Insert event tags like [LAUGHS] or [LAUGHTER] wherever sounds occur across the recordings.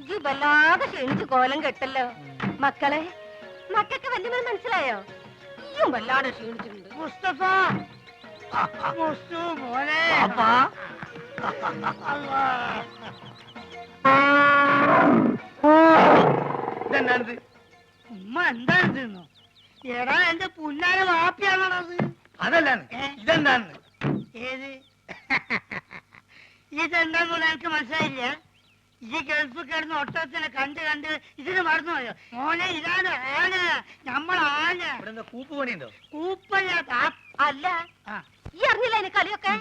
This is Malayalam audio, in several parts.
ഇജ്ജ് വല്ലാതെ ക്ഷീണിച്ച് കോലം കെട്ടല്ലോ. മക്കളെ മക്കൾക്ക് വല്യമ്മ മനസ്സിലായോ? ഇയും വല്ലാതെ ക്ഷീണിച്ചിട്ടുണ്ട്. മുസ്തഫ! മുസ്തു മോനെ! പാപ്പാ! ഇതെന്നാണിത്? ഉമ്മ എന്താണ് തിന്നു എടാ എന്റെ പുല്ലാര വാപ്പിയാണത് അതല്ലാണ് ഇതെന്താണ് ഏത്? ഇതെന്താന്നുള്ള എനിക്ക് മനസ്സിലായില്ല. ഈ ഗൾഫ് കിടന്ന് ഒട്ടത്തിനെ കണ്ട് കണ്ട് ഇതിന് മറന്നു പോയോ? മോനെ ഇതാണ് ആന. നമ്മൾ ആന. കൂപ്പ് പണിയുണ്ടോ കൂപ്പല്ല താ- അല്ല. ആ. ഈ അറിഞ്ഞില്ല അതിന് കളിയൊക്കെ.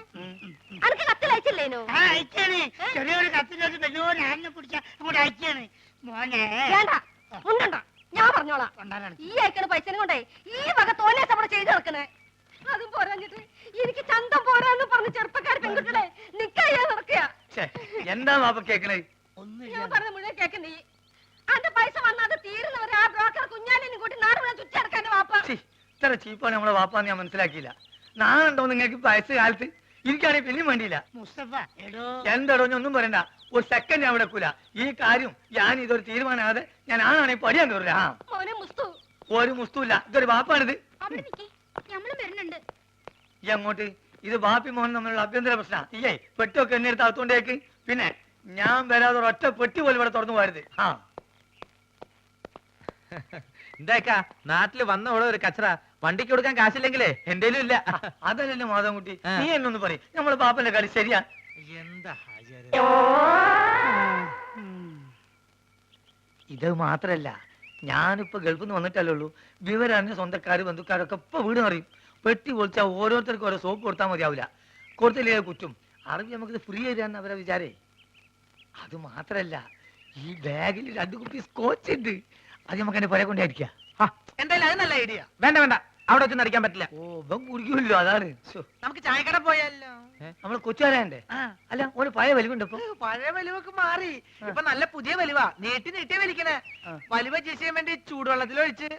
അനക്ക് കത്തിലയച്ചില്ലേനു ആ അയച്ചാണ് ചെറിയൊരു കത്തിലോട്ട് വലിയൊരു ആനെ പിടിച്ച അങ്ങോട്ട് അയച്ചാണ് മോനെ. വേണ്ട. ഉണ്ടണ്ട ഞാൻ പറഞ്ഞോളാം. കൊണ്ടാരാണ് ഈ അയക്കണ പൈസനും കൊണ്ടേ ഈ വക തോന്നിയ അവിടെ ചെയ്തു നടക്കണേ. അതും പോരാഞ്ഞിട്ട് എനിക്ക് ചന്തം പോരാന്ന് പറഞ്ഞ് ചെറുപ്പക്കാർ പെൺകുട്ടികളെ നിക്കയ്യാ നടക്കുക. ഛേ, എന്താ കേക്കണേ? ഞാൻ പറഞ്ഞ മുഴുവൻ നീ. അന്റെ പൈസ വന്നത് തീരുന്നവരെ ആ ബ്രോക്കർ കുഞ്ഞാലിനും കൂട്ടി നാട് മുഴുവൻ ചുറ്റടക്കാൻ വാപ്പ. ഛീ, ഇത്ര ചീപ്പാണ് നമ്മളെ വാപ്പാന്ന് ഞാൻ മനസ്സിലാക്കിയില്ല. നാളുണ്ടോ നിങ്ങൾക്ക് വയസ്സ് കാലത്ത്? എനിക്കാണെങ്കിൽ പിന്നെയും വേണ്ടിയില്ല. മുസ്തഫ എടോ. എന്താടോ ഞാൻ ഒന്നും പറയണ്ട. ഒരു സെക്കൻഡ് ഞാൻ വിടക്കൂല ഈ കാര്യം ഞാൻ ഇതൊരു തീരുമാനമാകാതെ ഞാൻ ആണാണെങ്കിൽ പടിയാൻ കയറില്ല ആ. മോനെ മുസ്തു. ഒരു മുസ്തുല്ല ഇതൊരു ബാപ്പാണിത് അവിടെ നിക്കേ. വരുന്നുണ്ട്. ഈ അങ്ങോട്ട് ഇത് ബാപ്പി മോഹൻ തമ്മിലുള്ള അഭ്യന്തര പ്രശ്നം. ഇല്ലേ പെട്ടൊക്കെ എണ്ണെടുത്ത് അകത്തോണ്ടേക്ക് പിന്നെ ഞാൻ വരാതെ ഒറ്റ പെട്ടി പോലും ഇവിടെ തുറന്നു പോരുത് ആ. [LAUGHS] എന്താക്കാ നാട്ടിൽ വന്ന ഉള്ള ഒരു കച്ചറ. വണ്ടിക്ക് കൊടുക്കാൻ കാശില്ലെങ്കിലേ എന്തേലും ഇല്ല. അതല്ലല്ലോ മാധവൻകുട്ടി. നീ എന്നൊന്ന് പറയും. നമ്മളെ പാപ്പന്റെ കളി ശരിയാ. എന്താ ഇത് മാത്രല്ല ഞാനിപ്പോ ഗൾഫിൽ നിന്ന് വന്നിട്ടല്ലേ ഉള്ളൂ. വിവരറിഞ്ഞ സ്വന്തക്കാര് ബന്ധുക്കാരൊക്കെ ഇപ്പൊ വീട് അറിയും പെട്ടി പൊളിച്ചാൽ ഓരോരുത്തർക്കും ഓരോ സോപ്പ് കൊടുത്താൽ മതിയാവില്ല കൊടുത്തില്ലേ കുറ്റും? അറിവ് നമുക്കിത് ഫ്രീ ആയിരുന്നു അവരെ വിചാരേ. അത് മാത്രല്ല ഈ ബാഗിൽ രണ്ട് കുപ്പി സ്കോച്ച് ഉണ്ട്. അത് നമുക്ക് എന്റെ പുര കൊണ്ടായിരിക്കാം എന്തായാലും അത് നല്ല ഐഡിയ വേണ്ട വേണ്ട. അവിടെ വെച്ച് നടിക്കാൻ പറ്റില്ല. ഓ ഇവൻ കുടിക്കുമല്ലോ അതാണ്. നമുക്ക് ചായക്കട പോയാലോ? നമ്മൾ കൊച്ചുകാരാണ്ടേ അല്ല ഓന് പഴയ വലിവുണ്ട് ഇപ്പൊ. പഴയ വലിവൊക്കെ മാറി. ഇപ്പൊ നല്ല പുതിയ വലിവാ. നീട്ടി നീട്ടി വലിക്കണേ. വലിവ ചെയ്യാൻ വേണ്ടി ചൂടുവെള്ളത്തിൽ ഒഴിച്ച്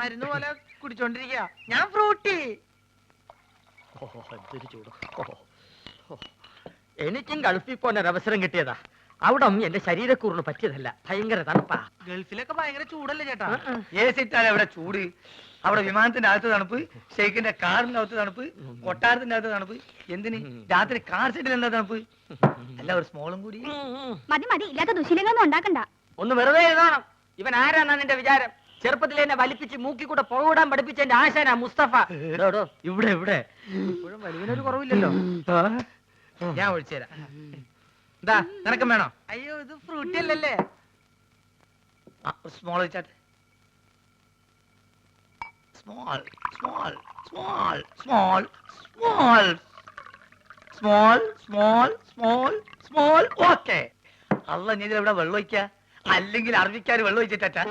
മരുന്ന് പോലെ കുടിച്ചോണ്ടിരിക്കുക ഞാൻ ഫ്രൂട്ടി. എനിക്കും ഗൾഫിൽ പോകാൻ ഒരു അവസരം കിട്ടിയതാ. അവിടെ എന്റെ ശരീരക്കൂറിന് പറ്റിയതല്ല. ഭയങ്കര തണുപ്പാ. ഗൾഫിലൊക്കെ ഭയങ്കര ചൂടല്ലേ ചേട്ടാ? ഏ സിറ്റാണ് അവിടെ ചൂട് അവിടെ വിമാനത്തിന്റെ അകത്ത് തണുപ്പ് ഷെയ്ഖിന്റെ കാറിന്റെ അകത്ത് തണുപ്പ് കൊട്ടാരത്തിന്റെ അകത്ത് തണുപ്പ്. എന്തിന്? രാത്രി കാർ സെറ്റിൽ എന്താ തണുപ്പ്? അല്ല ഒരു സ്മോളും കൂടി. മതി മതി. ഇല്ലാത്ത ദുശീലങ്ങളൊന്നും ഉണ്ടാക്കണ്ട. ഒന്ന് വെറുതെ എഴുതണം. ഇവൻ ആരാന്നാ നിന്റെ വിചാരം? ചെറുപ്പത്തിൽ എന്നെ വലിപ്പിച്ച് മൂക്കി കൂടെ പുകവിടാൻ പഠിപ്പിച്ച എന്റെ ആശാന മുസ്തഫ. ഇവിടെ ഇവിടെ. ഇപ്പോഴും വലിവിനൊരു കുറവില്ലല്ലോ. ഞാൻ ഒഴിച്ചു എന്താ നിനക്കും വേണോ? അയ്യോ ഇത് ഫ്രൂട്ടി അല്ലല്ലേ? Small വെച്ചാട്ടെ small small small small small small small small small okay അല്ല നീ ഇവിടെ വെള്ളം ഒഴിക്ക? അല്ലെങ്കിൽ അറബിക്കാർ വെള്ളം ഒഴിച്ചിട്ടാ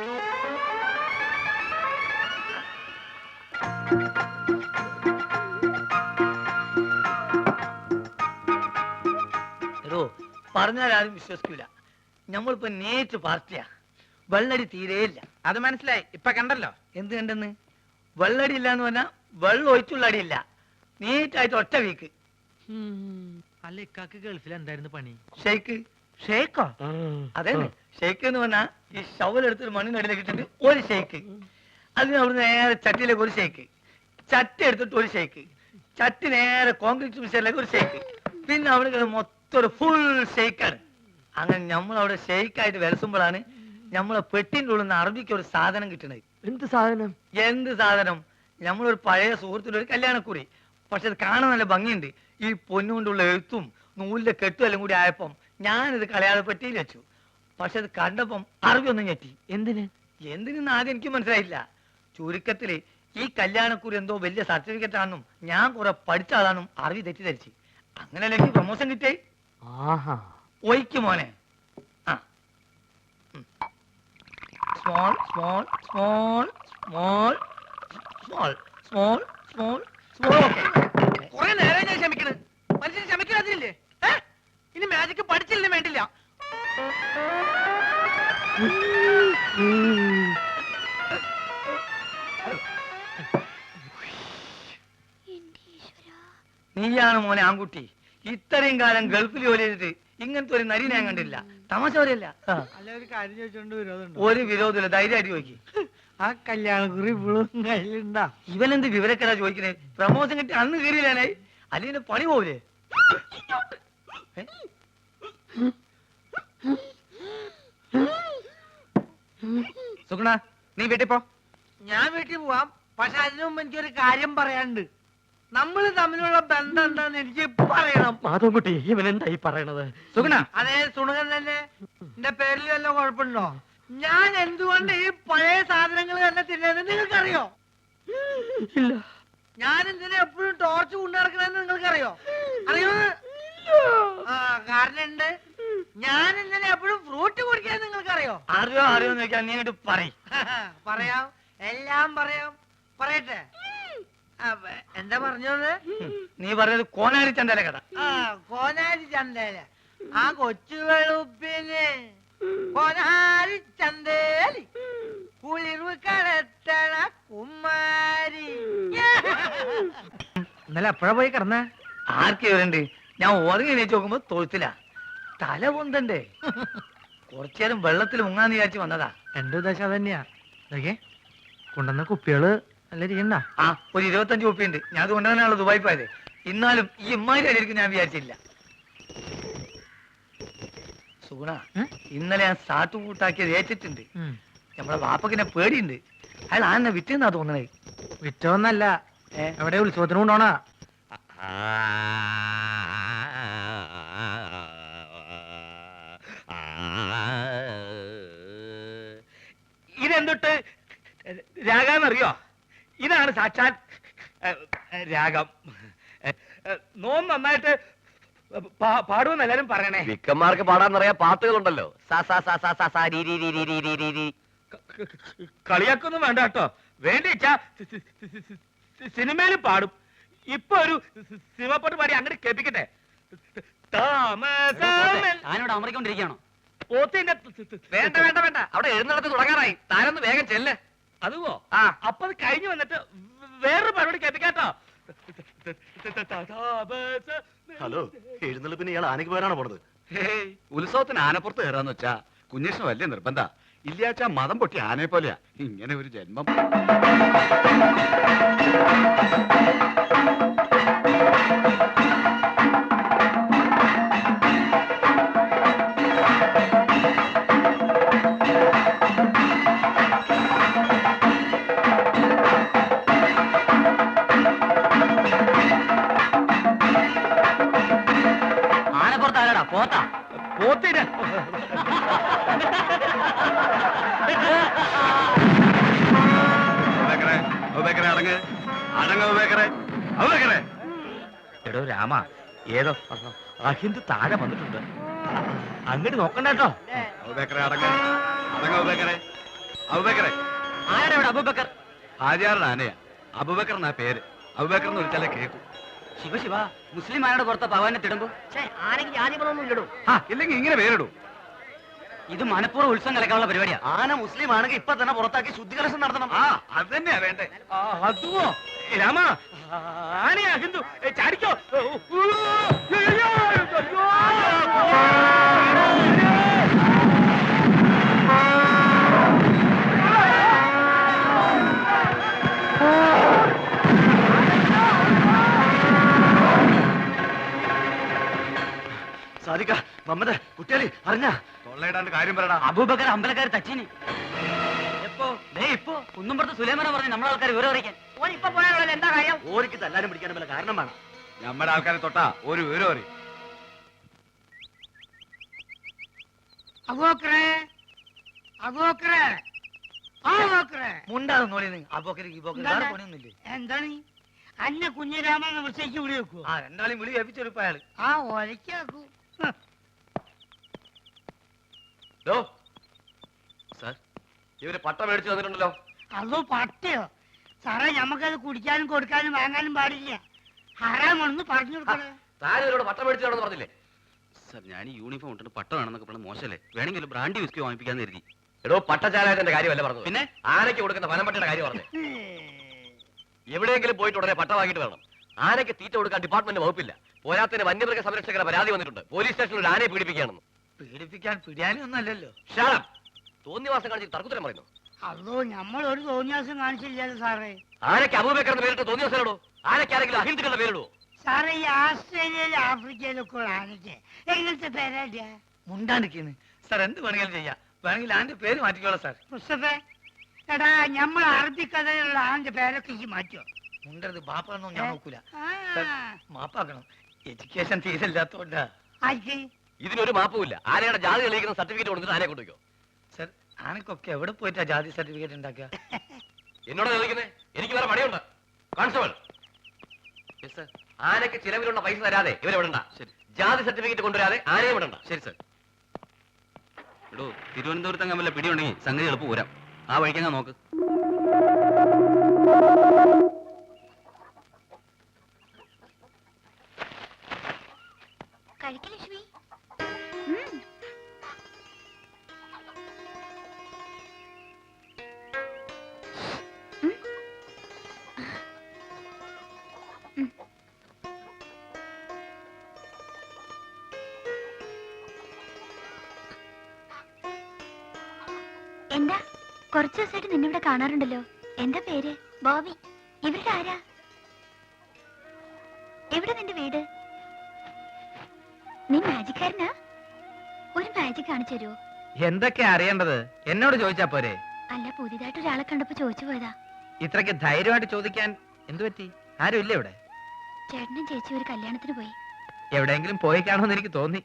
പറഞ്ഞാൽ ആരും വിശ്വസിക്കൂല. നമ്മളിപ്പോ നേരിട്ട് പാർട്ടിയാ. വെള്ളടി തീരെയില്ല അത് മനസ്സിലായി. ഇപ്പൊ കണ്ടല്ലോ. എന്ത് കണ്ടെന്ന്? വെള്ളടി ഇല്ല എന്ന് പറഞ്ഞാൽ വെള്ളം ഒഴിച്ചുള്ള അടിയില്ല നീറ്റായിട്ട് ഒറ്റ വീക്ക്. അല്ല ഇക്കാക്ക് ഗൾഫിൽ എന്തായിരുന്നു പണി? ഷെയ്ക്ക്. ഷേക്കോ അതെ ഷെയ്ക്ക് എന്ന് പറഞ്ഞാൽ ഈ ഷവൽ ഷവലെടുത്തൊരു മണ്ണിനടിയിലേക്ക് ഇട്ടിട്ട് ഒരു ഷെയ്ക്ക്. അതിന് അവിടെ നേരെ ചട്ടിയിലേക്ക് ഒരു ഷെയ്ക്ക്. ചട്ടി എടുത്തിട്ട് ഒരു ഷെയ്ക്ക്. ചട്ടി നേരെ കോൺക്രീറ്റ് മിഷനിലേക്ക് ഒരു ഷെയ്ക്ക്. പിന്നെ അവിടെ മൊത്തം ഒരു ഫുൾ ഷെയ്ക്കാണ് അങ്ങനെ നമ്മൾ അവിടെ ഷെയ്ക്കായിട്ട് വിലസുമ്പോഴാണ് നമ്മളെ പെട്ടിന്റെ ഉള്ളിൽ നിന്ന് അറബിക്ക് ഒരു സാധനം കിട്ടണത്. എന്ത് സാധനം? എന്ത് സാധനം? നമ്മളൊരു പഴയ സുഹൃത്തിന്റെ ഒരു കല്യാണക്കുറി. പക്ഷെ അത് കാണാൻ നല്ല ഭംഗിയുണ്ട്. ഈ പൊന്നുകൊണ്ടുള്ള എഴുത്തും നൂലിന്റെ കെട്ടും എല്ലാം കൂടി ആയപ്പം ഞാനിത് കളയാതെ പെട്ടിയിൽ വെച്ചു. പക്ഷെ അത് കണ്ടപ്പം അറബി ഒന്നും ഞെട്ടി. എന്തിന്? എന്തിനെന്ന് ആദ്യം എനിക്ക് മനസ്സിലായില്ല. ചുരുക്കത്തിൽ ഈ കല്യാണക്കുറി എന്തോ വലിയ സർട്ടിഫിക്കറ്റ് ആണെന്നും ഞാൻ കുറെ പഠിച്ച ആളാണെന്നും അറബി തെറ്റിദ്ധരിച്ച്. അങ്ങനെയല്ല എനിക്ക് പ്രൊമോഷൻ കിട്ടേ ആഹാ. ഒയ്ക്ക് മോനെ. ആ. Small small small small small small small small കുറെ നേരം ഞാൻ ക്ഷമിക്കണ്. മനുഷ്യൻ ക്ഷമിക്കാതില്ലേ ഇനി മാജിക് പഠിച്ചില്ലേ വേണ്ടില്ല. നീയാണ് മോനെ ആൺകുട്ടി. ഇത്രയും കാലം ഗൾഫിൽ ജോലി ചെയ്തിട്ട് ഇങ്ങനത്തെ ഒരു നരി ഞാൻ കണ്ടില്ല. തമാശ പറയല്ല അല്ല ഒരു കാര്യം ചോദിച്ചോണ്ട് വിരോധമുണ്ടോ ഒരു വിരോധമില്ല ധൈര്യമായിട്ട് ചോദിക്കും. ആ കല്യാണക്കുറി ഇപ്പോഴും കയ്യിലുണ്ടാ. ഇവനെന്ത് വിവരക്കേടാ ചോദിക്കണേ? പ്രമോഷൻ കിട്ടി അന്ന് കയറിയില്ലാനേ അല്ലെങ്കിൽ പണി പോവില്ലേ? സുഗുണ നീ വീട്ടിൽ പോ. ഞാൻ വീട്ടിൽ പോവാം പക്ഷെ അതിനു മുമ്പ് എനിക്കൊരു കാര്യം പറയാനുണ്ട്. നമ്മൾ തമ്മിലുള്ള ബന്ധം എന്താന്ന് എനിക്ക് പറയണം. മാധവൻകുട്ടി ഇവൻ എന്തായി പറയണത്? സുഗുണ. അതേ സുണകൻ തന്നെ. എന്റെ പേരിൽ വല്ല കുഴപ്പമുണ്ടോ? ഞാൻ എന്തുകൊണ്ട് ഈ പഴയ സാധനങ്ങൾ തന്നെ തിന്നത് നിങ്ങൾക്കറിയോ? ഇല്ല. ഞാൻ എന്തിനാ എപ്പോഴും ടോർച്ച് കൊണ്ടു നടക്കണെന്ന് നിങ്ങൾക്കറിയോ? അറിയോ? ആ കാരണം ഉണ്ട് ഞാൻ എന്തിനാ എപ്പോഴും ഫ്രൂട്ട് കുടിക്കാൻ നിങ്ങൾക്കറിയോ? അറിയോ അറിയോ ചോദിക്കാൻ നീ അങ്ങോട്ട് പറയും. [LAUGHS] പറയാം. എല്ലാം പറയാം. പറയട്ടെ. എന്താ പറഞ്ഞത് നീ പറഞ്ഞത് കോനാരി ചന്ത കഥ. ആ കോനാരി ചന്തേല ആ കൊച്ചു വെളുപ്പിന് കോനാരി ചന്തേലി കുളിർവ് കടത്തണ കുമാരി ഇന്നലെ എപ്പോഴാ പോയി കിടന്ന? ആർക്കെ വരണ്ട്? ഞാൻ ഉറങ്ങി എണീച്ച് നോക്കുമ്പോ തൊഴുത്തില്ല തല പൊന്തണ്ടേ. കുറച്ചേരം വെള്ളത്തിൽ മുങ്ങാന്ന് വിചാരിച്ച് വന്നതാ. എന്റെ ഉദ്ദേശം അത് തന്നെയാ നോക്കിയേ കൊണ്ടുവന്ന കുപ്പികൾ നല്ല ആ ഒരു ഇരുപത്തഞ്ച് കുപ്പിയുണ്ട് ഞാൻ അത് കൊണ്ടുവന്നാണല്ലോ ദുബായി പോയത്. എന്നാലും ഈ ഇമ്മാരി അടിയിരിക്കും ഞാൻ വിചാരിച്ചില്ല. സുഗുണ ഇന്നലെ ഞാൻ സാത്തു കൂട്ടാക്കിയത് ഏറ്റിട്ടുണ്ട്. നമ്മളെ വാപ്പക്കിനെ പേടിയുണ്ട്. അയാൾ ആന്നെ വിറ്റെന്നാ തോന്നണേ? വിറ്റോന്നല്ല എവിടെ ഉത്സവത്തിന് കൊണ്ടോണാ ഇതെന്തൊട്ട്? രാഗാന്നറിയോ? ഇതാണ് സാക്ഷാൽ രാഗം. നോം നന്നായിട്ട് പാടുമെന്ന് എല്ലാരും പറയണേ. വിക്കന്മാർക്ക് പാടാൻ നിറയെ പാട്ടുകളുണ്ടല്ലോ കളിയാക്കൊന്നും വേണ്ട കേട്ടോ. വേണ്ടിച്ചാ സിനിമയിൽ പാടും. ഇപ്പൊ ഒരു സിനിമപ്പാട്ട് പാടി അങ്ങനെ കേൾപ്പിക്കട്ടെ. താനോട് അമറിക്കൊണ്ടിരിക്കണോ പോത്തിന്റെ വേണ്ട വേണ്ട വേണ്ട. അവിടെ എഴുന്നള്ളത്ത് തുടങ്ങാറായി. താനൊന്ന് വേഗം ചെല്ലേ. അതുവോ? ആ. അപ്പൊ അത് കഴിഞ്ഞു വന്നിട്ട് വേറൊരു പരിപാടി കേട്ടോ ഹലോ എഴുന്നള്ളിപ്പിന് ഇയാൾ ആനയ്ക്ക് പോരാണോ പോണത്? ഹേയ് ഉത്സവത്തിന് ആനപ്പുറത്ത് കയറാന്ന് വെച്ചാ കുഞ്ഞേഷന് വലിയ നിർബന്ധ. ഇല്ലാച്ചാ മതം പൊട്ടി ആനയെ പോലെയാ. ഇങ്ങനെ ഒരു ജന്മം. വീട് അടങ്ങ്. അടങ്ങ് അടങ്ങ് എടോ രാമ ഏതോ അഹിന്ദ് താഴെ വന്നിട്ടുണ്ട്. അങ്ങോട്ട് നോക്കണ്ട കേട്ടോ. ആരാണ് അബുബക്കർ? ഹാജിയാറിന് ആനയാ. അബുബക്കറിനാ പേര്. അബുബക്കർ എന്ന് വിളിച്ചാലേ കേക്കും. ശിവ ശിവ മുസ്ലിം ആരുടെ പുറത്ത പവാനെ തിടുമ്പോ ആരെങ്കിലും ജാതികളൊന്നും ഇല്ലടോ ആ ഇല്ലെങ്കിൽ ഇങ്ങനെ പേരിടും ഇത് മനഃപൂർവം ഉത്സവം കലക്കാനുള്ള പരിപാടിയാ ആന മുസ്ലിം ആണെങ്കിൽ ഇപ്പൊ തന്നെ പുറത്താക്കി ശുദ്ധികലശം നടത്തണം ആ അത് തന്നെയാ വേണ്ടേ ആ, അതുവോ ഏ, രാമ ആനയാ ഹിന്ദു ചാടിക്കോ മമ്മദ് കുട്ടികളി അറിഞ്ഞ തൊള്ളയിടാണ്ട് കാര്യം പറയടാ. അബൂബക്കർ അമ്പലക്കാർ തച്ചിന്. എപ്പോ? ദേ ഇപ്പോ. കുന്നുംപുറത്ത് സുലൈമാന പറഞ്ഞു നമ്മളെ ആൾക്കാർ വിവരം അറിയിക്കാൻ. ഓൻ ഇപ്പൊ പോയാലുള്ള എന്താ കാര്യം? ഓരിക്ക് തല്ലാനും പിടിക്കാനും വല്ല കാരണം വേണം. നമ്മുടെ ആൾക്കാരെ തൊട്ടാ ഒരു വിവരം പോക്കര് വേറെ പണിയൊന്നുമില്ലേ? എന്താണ്? അന്നെ കുഞ്ഞിരാമൻ വിളിച്ചേക്ക് വിളി വെക്കൂ ആ രണ്ടാളെയും വിളി കേൾപ്പിച്ചെടുപ്പ അയാൾ ആ ഒലക്കാക്കൂ ഡോ സാർ ഇവർ പട്ട മേടിച്ചു തന്നിട്ടുണ്ടല്ലോ. അതോ പട്ടയോ? സാറേ ഞമ്മക്കത് കുടിക്കാനും കൊടുക്കാനും വാങ്ങാനും പാടില്ല. ഹറാമാണെന്ന് പറഞ്ഞു കൊടുക്കണേ. താൻ ഇവരോട് പട്ട മേടിച്ചു തരണമെന്ന് പറഞ്ഞില്ലേ? സാർ ഞാൻ ഈ യൂണിഫോം ഇട്ടിട്ട് പട്ടമാണെന്നൊക്കെ പറഞ്ഞ മോശമല്ലേ? വേണമെങ്കിൽ ബ്രാൻഡി വിസ്കി വാങ്ങിപ്പിക്കാന്ന് കരുതി. എടോ പട്ടചാലയത്തിന്റെ കാര്യമല്ല പറഞ്ഞു പിന്നെ? ആനയ്ക്ക് കൊടുക്കുന്ന വനംപട്ടിയുടെ കാര്യം പറഞ്ഞു. എവിടെയെങ്കിലും പോയിട്ട് ഉടനെ പട്ട വാങ്ങിയിട്ട് വരണം. ആനയ്ക്ക് തീറ്റ കൊടുക്കാൻ ഡിപ്പാർട്ട്മെന്റ് വകുപ്പില്ല. പോരാത്തിന് വന്യമൃഗ സംരക്ഷകരെ പരാതി വന്നിട്ടുണ്ട്. പോലീസ് സ്റ്റേഷനിൽ ഒരു ആനയെ പീഡിപ്പിക്കുകയാണെന്ന്. പീഡിപ്പിക്കാൻ പിടിയാനും ഒന്നല്ലല്ലോ ഷാളം തോന്നിവാസം കാണിച്ച് തർക്കുത്തരം പറയുന്നു. അതോ നമ്മൾ ഒരു തോന്നിയാസം കാണിച്ചില്ലല്ലോ സാറേ. ആരൊക്കെ അബൂബക്കറിന്റെ പേരിട്ട് തോന്നിയാസോ ആരൊക്കെ ആരെങ്കിലും അഹിന്ദുക്കളുടെ പേരിടോ സാറേ ഈ ആസ്ട്രേലിയയിലും ആഫ്രിക്കയിലൊക്കെ ഉള്ള ആനയ്ക്ക് എങ്ങനത്തെ പേരാടിയാ? മുണ്ടാണ്ടിരിക്കുന്നു സാർ എന്ത് വേണമെങ്കിലും ചെയ്യാം. വേണമെങ്കിൽ ആന്റെ പേര് മാറ്റിക്കോളാം സാർ. മുസ്തഫേ എടാ നമ്മൾ അറബിക്കഥയിലുള്ള ആന്റെ പേരൊക്കെ ഈ മാറ്റോ മുണ്ടരുത് ബാപ്പാന്നോ ഞാൻ നോക്കൂല. ആ, സാർ മാപ്പാക്കണം. എഡ്യൂക്കേഷൻ ഫീസ് ആർക്ക്? ഇതിനൊരു മാപ്പുമില്ല. ആനയുടെ ജാതി തെളിയിക്കുന്ന സർട്ടിഫിക്കറ്റ് കൊടുത്തിട്ട് ആനയെ കൊടുക്കോ സർ ആനക്കൊക്കെ എവിടെ പോയിട്ടാ ജാതി സർട്ടിഫിക്കറ്റ് ഉണ്ടാക്കുക? എന്നോട് ചോദിക്കുന്നേ? എനിക്ക് വേറെ പണിയുണ്ട്. കോൺസ്റ്റബിൾ ആനക്ക് സർ ആനയ്ക്ക് ചിലവിലുള്ള പൈസ തരാതെ ഇവരെ വിടണ്ട. ശരി. ജാതി സർട്ടിഫിക്കറ്റ് കൊണ്ടുവരാതെ ആനയെ വിടണ്ട. ശരി സർ. എടോ തിരുവനന്തപുരത്ത് അങ്ങനെ വല്ല പിടിയുണ്ടെങ്കിൽ സംഗതി എളുപ്പം പോരാം ആ വഴിക്കങ്ങ നോക്ക്. എന്താ? കുറച്ചു ദിവസമായിട്ട് നിന്നിവിടെ കാണാറുണ്ടല്ലോ. എന്താ പേര്? ബോബി. ഇവരുടെ ആരാ? എവിടെ നിന്റെ വീട്? നീ മാജിക്കാരനാ? ഒരു മാജിക് കാണിച്ചു തരുമോ എന്തൊക്കെ അറിയേണ്ടത്? എന്നോട് ചോദിച്ചാ പോരെ? അല്ല പുതിയതായിട്ട് ഒരാളെ കണ്ടപ്പോ ചോദിച്ചു പോയതാ. ഇത്രയ്ക്ക് ധൈര്യമായിട്ട് ചോദിക്കാൻ എന്തു പറ്റി? ആരും ഇല്ല ഇവിടെ? ചേട്ടനും ചേച്ചി ഒരു കല്യാണത്തിന് പോയി. എവിടെയെങ്കിലും പോയി കാണുമെന്ന് എനിക്ക് തോന്നി.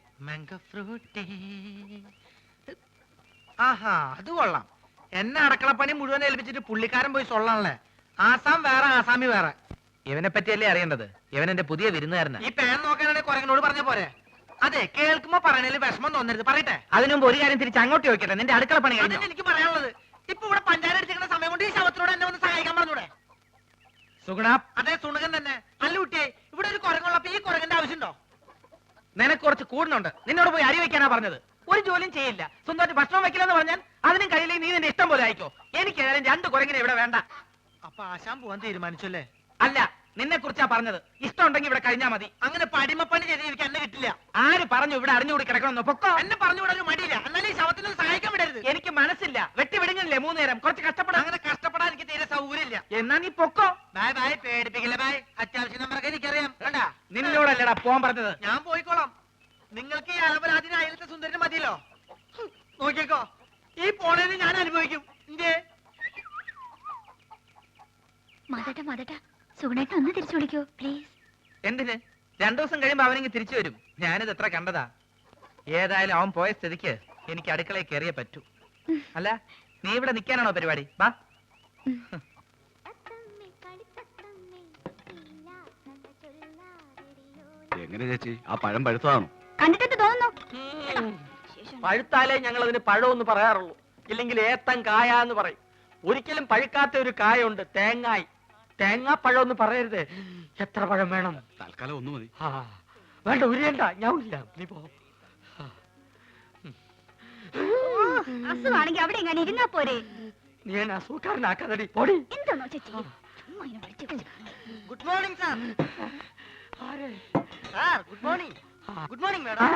ആഹാ അത് കൊള്ളാം. എന്നെ അടക്കളപ്പണി മുഴുവൻ ഏൽപ്പിച്ചിട്ട് പുള്ളിക്കാരൻ പോയി സൊള്ളാണല്ലേ? ആസാം വേറെ ആസാമി വേറെ. ഇവനെ പറ്റിയല്ലേ അറിയേണ്ടത്? ഇവൻ എന്റെ പുതിയ വിരുന്നുകാരനാ. ഈ പേൻ നോക്കാനാണെങ്കിൽ കുരങ്ങനോട് പറഞ്ഞ പോരെ? അതെ കേൾക്കുമ്പോ പറയണേൽ വിഷമം തോന്നരുത്. പറയട്ടെ? അതിനു മുമ്പ് ഒരു കാര്യം തിരിച്ച് അങ്ങോട്ട് ചോദിക്കട്ടെ? നിന്റെ അടുക്കള പണി കഴിഞ്ഞോ? എനിക്ക് പറയാനുള്ളത്. ഇപ്പൊ ഇവിടെ പഞ്ചായത്ത് അടിച്ചിരിക്കുന്ന സമയം കൊണ്ട് ഈ ശവത്തിനോട് എന്നെ ഒന്ന് സഹായിക്കാൻ പറഞ്ഞൂടെ? സുഗുണ. അതെ സുണകൻ തന്നെ. അല്ല കുട്ടിയെ ഇവിടെ ഒരു കുരങ്ങുള്ളപ്പോ ഈ കുരങ്ങന്റെ ആവശ്യമുണ്ടോ? നിനക്ക് കുറച്ച് കൂടുന്നുണ്ട്. നിന്നോട് പോയി അരി വെക്കാനാ പറഞ്ഞത്. ഒരു ജോലിയും ചെയ്യില്ല. സ്വന്തമായിട്ട് ഭക്ഷണം വെക്കില്ലെന്ന് പറഞ്ഞാൽ അതിനും കഴിയില്ലെങ്കിൽ നീ നിന്റെ ഇഷ്ടം പോലെ ആയിക്കോ എനിക്ക് ഏതായാലും രണ്ട് കുരങ്ങിനെ ഇവിടെ വേണ്ട. അപ്പൊ ആശാൻ പോവാൻ തീരുമാനിച്ചല്ലേ? അല്ല നിന്നെ കുറിച്ചാ പറഞ്ഞത്. ഇഷ്ടം ഉണ്ടെങ്കിൽ ഇവിടെ കഴിഞ്ഞാ മതി. അങ്ങനെ പടിമപ്പണി ചെയ്ത് എനിക്ക് എന്നെ കിട്ടില്ല. ആര് പറഞ്ഞു ഇവിടെ അറിഞ്ഞുകൂടി കിടക്കണമെന്ന്? പൊക്കോ? എന്നെ പറഞ്ഞു വിടാൻ മടിയില്ല. എന്നാലും ഈ ശവത്തിന് ഒന്ന് സഹായിക്കാൻ വിടരുത്. എനിക്ക് മനസ്സില്ല. വെട്ടി വിടുങ്ങില്ലേ മൂന്ന് നേരം കുറച്ച് കഷ്ടപ്പെടാം. അങ്ങനെ കഷ്ടപ്പെടാൻ എനിക്ക് തീരെ സൗകര്യമില്ല. എന്നാ നീ പൊക്കോ? ബായ് ബായ് പേടിപ്പിക്കില്ല ബായ്. അത്യാവശ്യം നമ്മൾ എനിക്കറിയാം. കണ്ടാ? നിന്നോടല്ലടാ പോകാൻ പറഞ്ഞത്. ഞാൻ പോയിക്കോളാം. നിങ്ങൾക്ക് ഈ അലപരാധിന് അയലത്തെ സുന്ദരന് മതിയല്ലോ. നോക്കിയേക്കോ ഈ പോണേന് ഞാൻ അനുഭവിക്കും. ഇന്റെ മതട്ട മതട്ട സുഗുണേട്ടൻ ഒന്ന് തിരിച്ചു വിളിക്കോ പ്ലീസ് എന്തിന്? രണ്ടു ദിവസം കഴിയുമ്പോ അവനെങ്കിൽ തിരിച്ചു വരും. ഞാനിത് എത്ര കണ്ടതാ. ഏതായാലും അവൻ പോയ സ്ഥിതിക്ക് എനിക്ക് അടുക്കളയിൽ കയറിയേ പറ്റൂ. അല്ല നീ ഇവിടെ നിൽക്കാനാണോ പരിപാടി? വാ. എങ്ങനെ ചേച്ചി? ആ പഴം പഴുത്തതാണോ? കണ്ടിട്ട് തോന്നുന്നു? പഴുത്താലേ ഞങ്ങൾ അതിന് പഴമെന്ന് പറയാറുള്ളൂ. ഇല്ലെങ്കിൽ ഏത്തം കായ എന്ന് പറയും. ഒരിക്കലും പഴുക്കാത്ത ഒരു കായുണ്ട് തേങ്ങായി. തേങ്ങാ പഴം എന്ന് പറയരുത്. എത്ര പഴം വേണം? തൽക്കാലം ഒന്ന് മതി. ആ വേണ്ട ഉരിയണ്ട. ഞാൻ ഇല്ല നീ പോ. അസുഖാണെങ്കിൽ അവിടെ ഇങ്ങനെ ഇരുന്നാ പോരെ. നീ എന്നെ അസുഖക്കാരനാക്കാതടി. പൊടി. എന്താണോ ചേച്ചി. ഗുഡ് മോർണിംഗ് സാർ ആരെ? Sir good morning. ആ.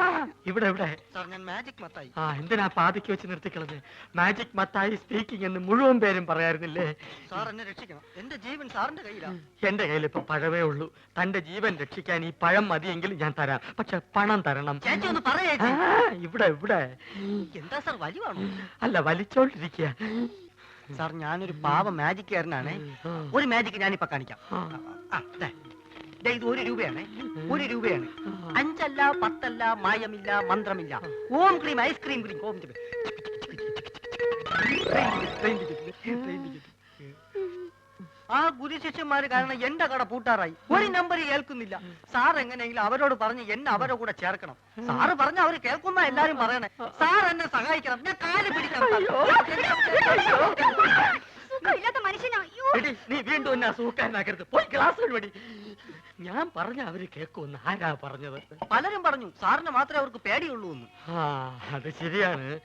ഇവിടെ ഇവിടെ. സാർ ഞാൻ മാജിക് മത്തായി. ആ എന്തിനാ പാതിക്ക് വെച്ച് നിർത്തിക്കളത്? മാജിക് മത്തായി സ്പീക്കിംഗ് എന്ന് മുഴുവൻ പേരും പറയാറുന്നില്ലേ? സാർ എന്നെ രക്ഷിക്കണം. എന്റെ ജീവൻ സാറിന്റെ കയ്യിലാണ് എന്റെ കയ്യിൽ ഇപ്പൊ പഴമേ ഉള്ളൂ. തന്റെ ജീവൻ രക്ഷിക്കാൻ ഈ പഴം മതിയെങ്കിൽ ഞാൻ തരാം. പക്ഷെ പണം തരണം. ചേച്ചി ഒന്ന് പറയേ ആ, ഇവിടെ ഇവിടെ. എന്താ സാർ വലിവാണോ? അല്ല വലിച്ചോണ്ടിരിക്കുക സാർ ഞാനൊരു പാവ മാജിക്കാരനാണ് ഒരു മാജിക് ഞാനിപ്പോ കാണിക്കാം. ആ, ദേ. ഇത് ഒരു രൂപയാണ്. ഒരു രൂപയാണ്. അഞ്ചല്ല പത്തല്ല മായമില്ല മന്ത്രമില്ല. ഓം ക്രീം ഐസ്ക്രീം ക്രീം ഓം. ആ. ഗുരുശിഷ്യന്മാര് കാരണം എന്റെ കട പൂട്ടാറായി. ഒരു നമ്പർ കേൾക്കുന്നില്ല. സാർ എങ്ങനെയെങ്കിലും അവരോട് പറഞ്ഞ് എന്നെ അവരുടെ കൂടെ ചേർക്കണം. സാറ് പറഞ്ഞ അവർ കേൾക്കുന്ന എല്ലാരും പറയണേ. സാർ എന്നെ സഹായിക്കണം. ഞാൻ കാൽ പിടിക്കണം. നീ വീണ്ടും എന്നെ അസൂക്കാരനാക്കരുത് പോയി ക്ലാസ് വഴി ഞാൻ പറഞ്ഞ അവർ കേക്കുമെന്ന് ആരാ പറഞ്ഞത്? പലരും പറഞ്ഞു സാറിന് മാത്രമേ അവർക്ക് പേടിയുള്ളൂ എന്ന്. ആ അത് ശരിയാണ്.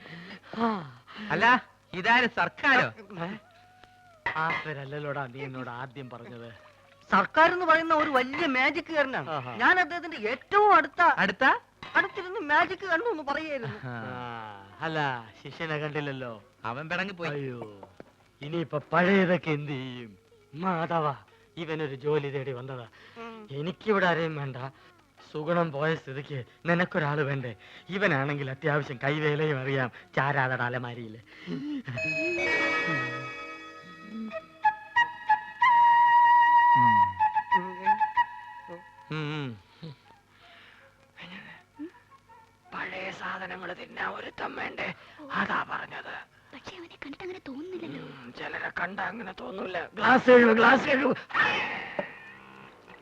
ആ. അല്ല ഇതാര് സർക്കാരോ? ആരല്ലോടാ നീ എന്നോട് ആദ്യം പറഞ്ഞത്. സർക്കാർ എന്ന് പറയുന്ന ഒരു വലിയ മാജിക്കുകാരനാണ് ആഹാ. ഞാൻ അദ്ദേഹത്തിന്റെ ഏറ്റവും അടുത്ത അടുത്ത? അടുത്തിരുന്ന് മാജിക് കണ്ടു എന്ന് പറയായിരുന്നു ആ, അല്ല ശിഷ്യനെ കണ്ടില്ലല്ലോ. അവൻ പിടങ്ങി പോയി. അയ്യോ ഇനിയിപ്പൊ പഴയതൊക്കെ എന്ത് ചെയ്യും? മാധവ ഇവനൊരു ജോലി തേടി വന്നതാ. എനിക്കിവിടെ ആരെയും വേണ്ട. സുഗുണം പോയ സ്ഥിതിക്ക് നിനക്കൊരാൾ വേണ്ടേ? ഇവനാണെങ്കിൽ അത്യാവശ്യം കൈവേലയും അറിയാം. ചാരാതട അലമാരിയിൽ. പഴയ സാധനങ്ങൾ തിന്നാ ഒരുത്തം വേണ്ടേ? അതാ പറഞ്ഞത്. പക്ഷെ അവനെ കണ്ടിട്ട് അങ്ങനെ തോന്നുന്നില്ലല്ലോ ചിലരെ കണ്ട അങ്ങനെ തോന്നുന്നില്ല ഗ്ലാസ് ഗ്ലാസ്